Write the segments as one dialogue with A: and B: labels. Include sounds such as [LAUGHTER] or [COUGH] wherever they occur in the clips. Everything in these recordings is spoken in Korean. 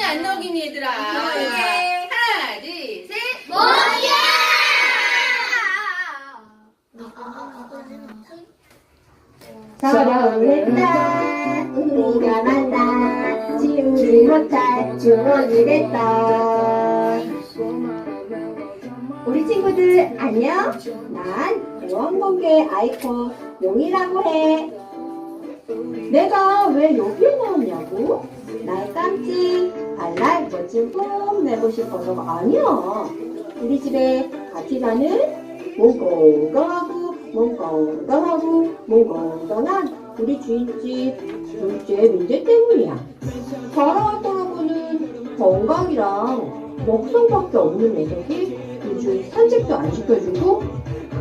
A: 손에 안 넘기니 얘들아.
B: 네.
A: 하나, 둘, 셋.
C: 사랑했다 우리가 만나 지우지 못할 추억이 됐다. 우리 친구들 안녕. 난 보안공개 아이콘 용이라고 해. 내가 왜 여기에 나왔냐고? 날 깜찍 발랄 멋진 뽐 내고 싶어서가 아니야. 우리 집에 같이 사는 몸건강하고 몸건강하고 몸건강한 우리 주인집 둘째 민재 때문이야. 자랑하더라고는 건강이랑 먹성밖에 없는 녀석이 요즘 산책도 안 시켜주고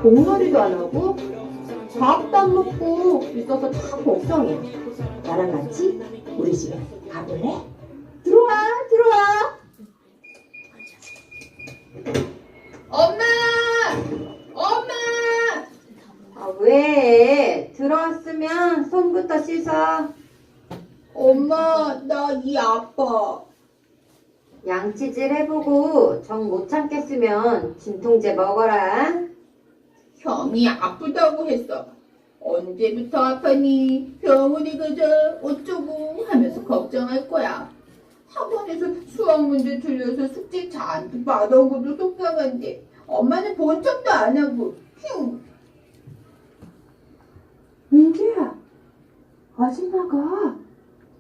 C: 공놀이도 안 하고 밥도 안 먹고 있어서 참 걱정이야. 나랑 같이 우리 집에 가볼래? 들어와 들어와
A: 엄마! 엄마!
C: 아, 왜? 들어왔으면 손부터 씻어.
B: 엄마, 나 이 아파.
C: 양치질 해보고 정 못 참겠으면 진통제 먹어라.
B: 형이 아프다고 했어. 언제부터 아파니? 병원에 가자. 어쩌고 하면서 걱정할 거야. 학원에서 수학 문제 틀려서 숙제 잔뜩 받아온 것도 속상한데 엄마는 본 척도 안 하고 휴
C: 민재야, 아줌마가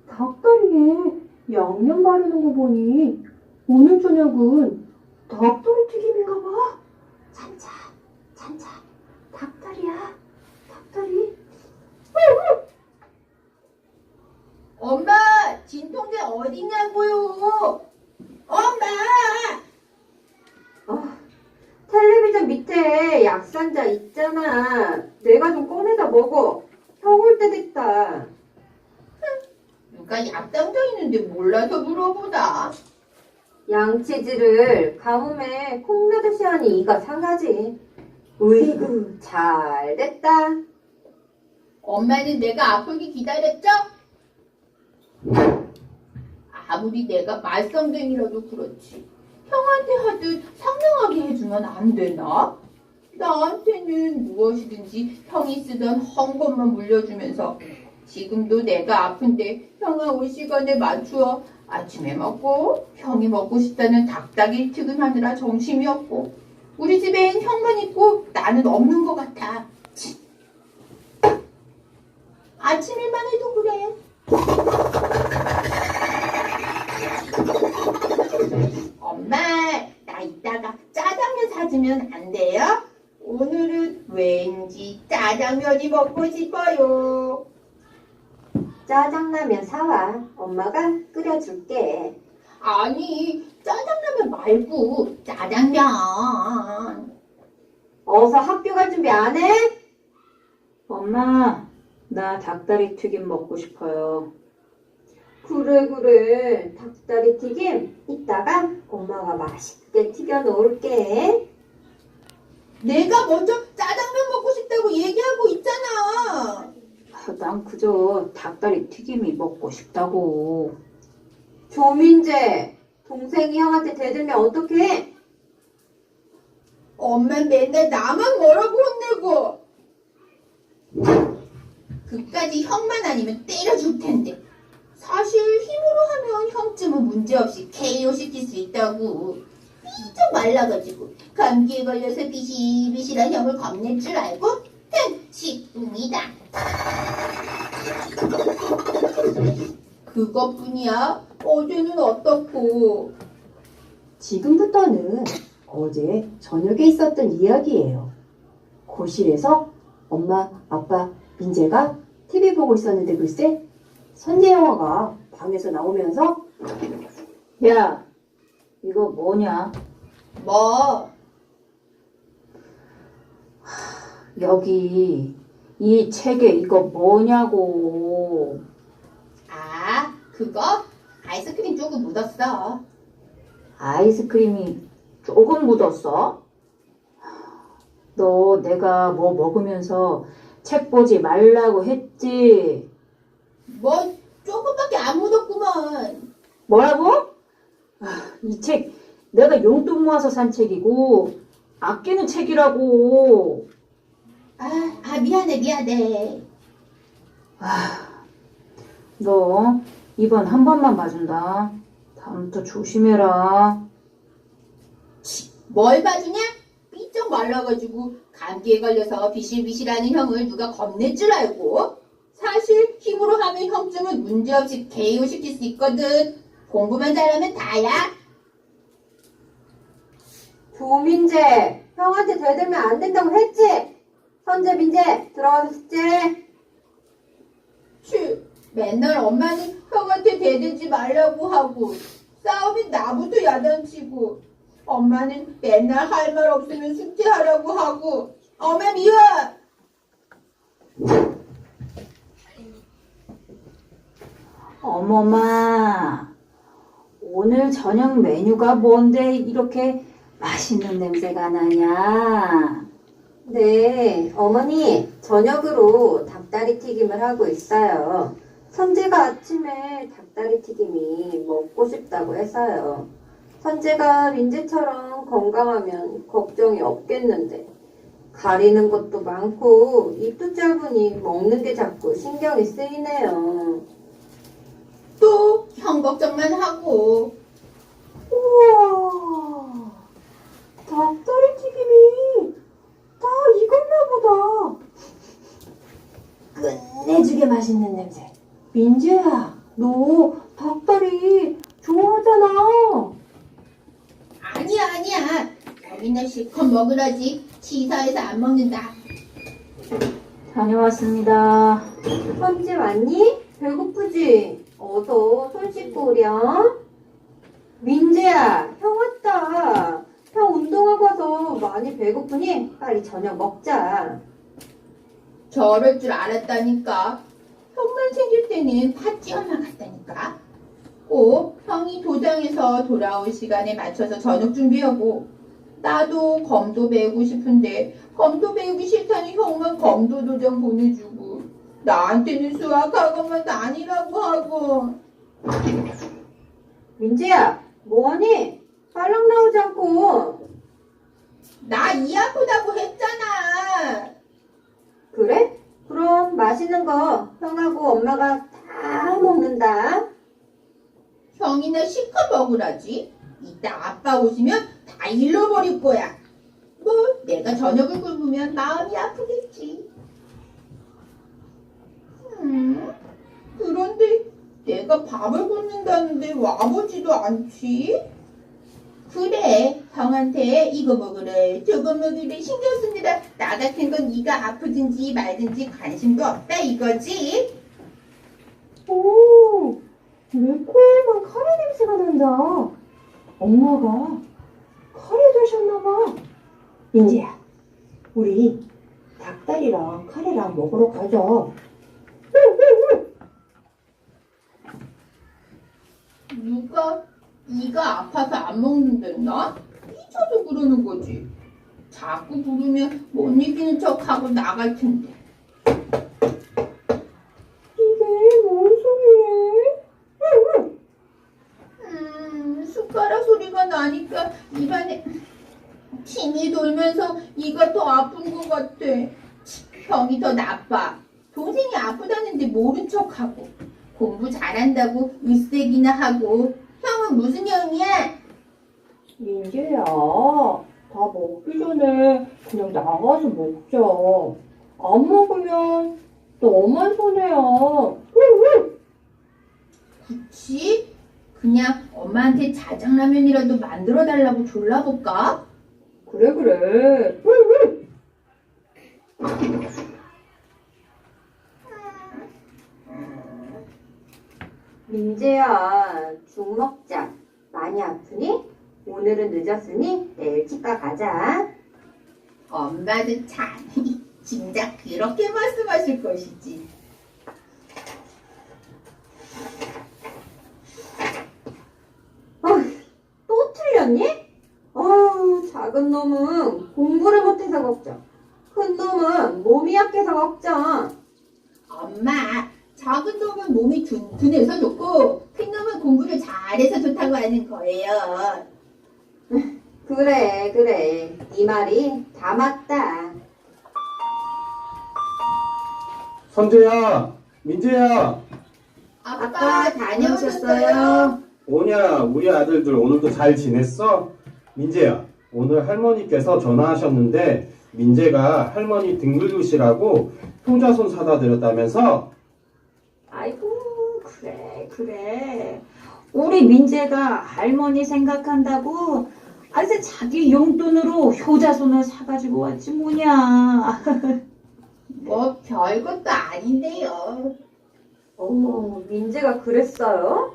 C: 닭다리에 양념 바르는 거 보니 오늘 저녁은 닭다리 튀김인가 봐. 찬차, 찬차, 닭다리야, 닭다리.
B: 엄마 진통제 어디냐고요? 엄마
C: 아, 텔레비전 밑에 약산자 있잖아. 내가 좀 꺼내다 먹어. 형 올 때 됐다.
B: 누가 약당져 있는데 몰라서 물어보다.
C: 양치질을 가뭄에 콩나듯이 하니 이가 상하지. 으이구, 잘 됐다.
B: 엄마는 내가 아프기 기다렸죠? 아무리 내가 말썽쟁이라도 그렇지. 형한테 하듯 상냥하게 해주면 안 되나? 나한테는 무엇이든지 형이 쓰던 헝것만 물려주면서 지금도 내가 아픈데 형아 올 시간에 맞추어 아침에 먹고 형이 먹고 싶다는 닭다리 퇴근하느라 정신이 없고 우리 집엔 형만 있고 나는 없는 것 같아. 치. 아침 일만 해도 그래. 엄마, 나 이따가 짜장면 사주면 안 돼요? 오늘은 왠지 짜장면이 먹고 싶어요.
C: 짜장라면 사와. 엄마가 끓여줄게.
B: 아니, 짜장라면 말고 짜장면.
C: 어서 학교 갈 준비 안 해?
D: 엄마, 나 닭다리 튀김 먹고 싶어요.
C: 그래, 그래. 닭다리 튀김 이따가 엄마가 맛있게 튀겨 놓을게.
B: 내가 먼저 짜장면 먹고 싶다고 얘기하고 있잖아.
D: 아, 난 그저 닭다리 튀김이 먹고 싶다고.
C: 조민재, 동생이 형한테 대들면 어떡해?
B: 엄마 맨날 나만 뭐라고 혼내고. 그까지 형만 아니면 때려줄 텐데. 사실 힘으로 하면 형쯤은 문제없이 KO 시킬 수 있다고. 삐져 말라가지고 감기에 걸려서 비실비실한 형을 겁낼 줄 알고? 흥, 식품이다. 그것뿐이야? 어제는 어떻고?
C: 지금부터는 어제 저녁에 있었던 이야기예요. 고실에서 엄마, 아빠, 민재가 TV 보고 있었는데 글쎄 선재 영화가 방에서 나오면서
D: 야, 이거 뭐냐?
B: 뭐?
D: 여기 이 책에 이거 뭐냐고.
B: 아, 그거? 아이스크림 조금 묻었어.
D: 아이스크림이 조금 묻었어? 너 내가 뭐 먹으면서 책 보지 말라고 했지?
B: 뭐, 조금밖에 안 묻었구먼.
D: 뭐라고? 이책 내가 용돈 모아서 산 책이고 아끼는 책이라고.
B: 아, 아 미안해 미안해.
D: 너 이번 한 번만 봐준다. 다음부터 조심해라.
B: 뭘 봐주냐? 삐쩍 말라가지고 감기에 걸려서 비실비실하는 형을 누가 겁낼 줄 알고? 사실 힘으로 하면 형쯤은 문제없이 KO 시킬 수 있거든. 공부만 잘하면 다야.
C: 조민재, 형한테 대들면 안 된다고 했지? 선재, 민재, 들어가서 숙제해.
B: 치, 맨날 엄마는 형한테 대들지 말라고 하고 싸우면 나부터 야단치고 엄마는 맨날 할 말 없으면 숙제하라고 하고 엄마 미워!
D: 어머마, 오늘 저녁 메뉴가 뭔데 이렇게 맛있는 냄새가 나냐?
C: 네, 어머니, 저녁으로 닭다리 튀김을 하고 있어요. 선재가 아침에 닭다리 튀김이 먹고 싶다고 해서요. 선재가 민재처럼 건강하면 걱정이 없겠는데, 가리는 것도 많고, 입도 짧으니 먹는 게 자꾸 신경이 쓰이네요.
B: 또 형 걱정만 하고
C: 우와, 닭다리 튀김이 다 익었나 보다. 끝내주게 맛있는 냄새. 민재야, 너 닭다리 좋아하잖아.
B: 아니야 아니야 여기나 실컷 먹으라지 치사해서 안 먹는다
D: 다녀왔습니다.
C: 선재 왔니? 배고프지? 어서 손 씻고 오렴. 민재야, 형 왔다. 형 운동하고 와서 많이 배고프니 빨리 저녁 먹자.
B: 저럴 줄 알았다니까 형만 생길 때는 팥찌 얼마 갔다니까 꼭 형이 도장에서 돌아올 시간에 맞춰서 저녁 준비하고 나도 검도 배우고 싶은데 검도 배우기 싫다는 형만 검도 도장 보내주고 나한테는 수학학원만 다니라고 하고
C: 민재야, 뭐하니? 빨랑 나오지 않고.
B: 나 이 아프다고 했잖아
C: 그래? 그럼 맛있는 거 형하고 엄마가 다 먹는다.
B: 형이나 실컷 먹으라지 이따 아빠 오시면 다 잃어버릴 거야 뭐 내가 저녁을 굶으면 마음이 아프겠지 음, 그런데 내가 밥을 굶는다는데 와보지도 않지? 그래 형한테 이거 먹으래 저거 먹으래 신경 쓰느라 나 같은 건 네가 아프든지 말든지 관심도 없다 이거지?
C: 오, 매콤한 카레 냄새가 난다. 엄마가 카레 드셨나봐. 민재야, 우리 닭다리랑 카레랑 먹으러 가자.
B: 네가 아파서 안 먹는댔나? 삐쳐서 그러는 거지. 자꾸 부르면 못 이기는 척하고 나갈 텐데.
C: 이게 뭔 소리래?
B: 음, 숟가락 소리가 나니까 입안에 침이 돌면서 이가 더 아픈 것 같아. 치, 형이 더 나빠. 동생이 아프다는데 모른 척하고 공부 잘한다고 으색이나 하고 형은 무슨 형이야?
C: 민재야, 다 먹기 전에 그냥 나가서 먹자. 안 먹으면 너만 손해야.
B: 그치? 그냥 엄마한테 자장라면이라도 만들어 달라고 졸라볼까?
C: 그래, 그래. 민재야, 죽 먹자. 많이 아프니? 오늘은 늦었으니 내일 치과 가자.
B: 엄마도 참 진작 그렇게 말씀하실 것이지.
C: 또 틀렸니? 아유, 작은 놈은 공부를 못해서 걱정. 큰 놈은 몸이 약해서 걱정.
B: 엄마, 작은 놈은 몸이 튼튼해서 좋고 큰 놈은 공부를 잘해서 좋다고 하는 거예요. [LAUGHS]
C: 그래, 그래. 네 말이 다 맞다.
E: 선재야, 민재야,
B: 아빠 다녀오셨어요?
E: 오냐, 우리 아들들 오늘도 잘 지냈어? 민재야, 오늘 할머니께서 전화하셨는데, 민재가 할머니 등 긁으시라고 효자손 사다 드렸다면서?
D: 그래. 우리 민재가 할머니 생각한다고 아세 자기 용돈으로 효자손을 사가지고 왔지 뭐냐. [LAUGHS]
B: 뭐 별것도 아닌데요.
C: 어머, 민재가 그랬어요?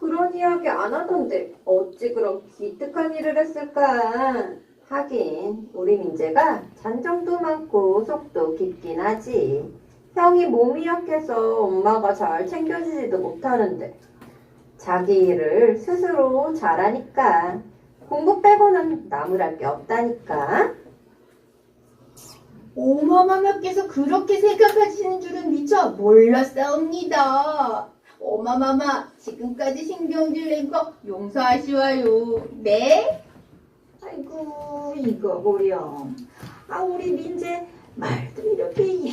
C: 그런 이야기 안 하던데 어찌 그런 기특한 일을 했을까? 하긴 우리 민재가 잔정도 많고 속도 깊긴 하지. 형이 몸이 약해서 엄마가 잘 챙겨주지도 못하는데 자기 일을 스스로 잘하니까 공부 빼고는 나무랄 게 없다니까.
B: 오마마마께서 그렇게 생각하시는 줄은 미처 몰랐사옵니다. 오마마마 지금까지 신경질 낸 거 용서하시와요. 네?
D: 아이고, 이거 보렴. 아, 우리 민재 말도 이렇게 예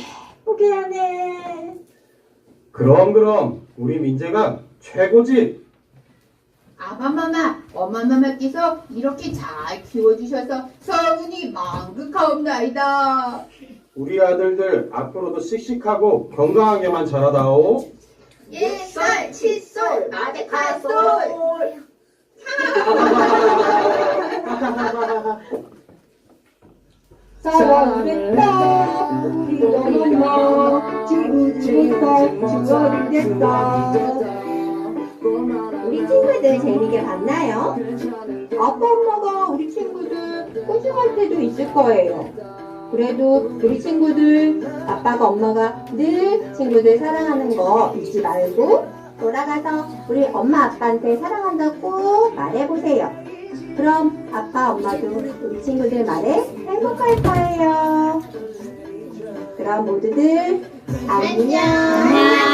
D: 쁘게 하네.
E: 그럼, 그럼, 우리 민재가 최고지?
B: 아마마마, 어마마마께서 이렇게 잘 키워주셔서 서운이 망극하옵나이다.
E: 우리 아들들 앞으로도 씩씩하고 건강하게만 자라다오.
B: 일설, 칠솔, 마데카솔.
C: 우리 친구들 재밌게 봤나요? 아빠 엄마가 우리 친구들 꼬집할 때도 있을 거예요 그래도 우리 친구들 아빠가 엄마가 늘 친구들 사랑하는 거 잊지 말고 돌아가서 우리 엄마 아빠한테 사랑한다고 말해보세요 그럼 아빠 엄마도 우리 친구들 말에 행복할 거예요. 그럼 모두들 안녕.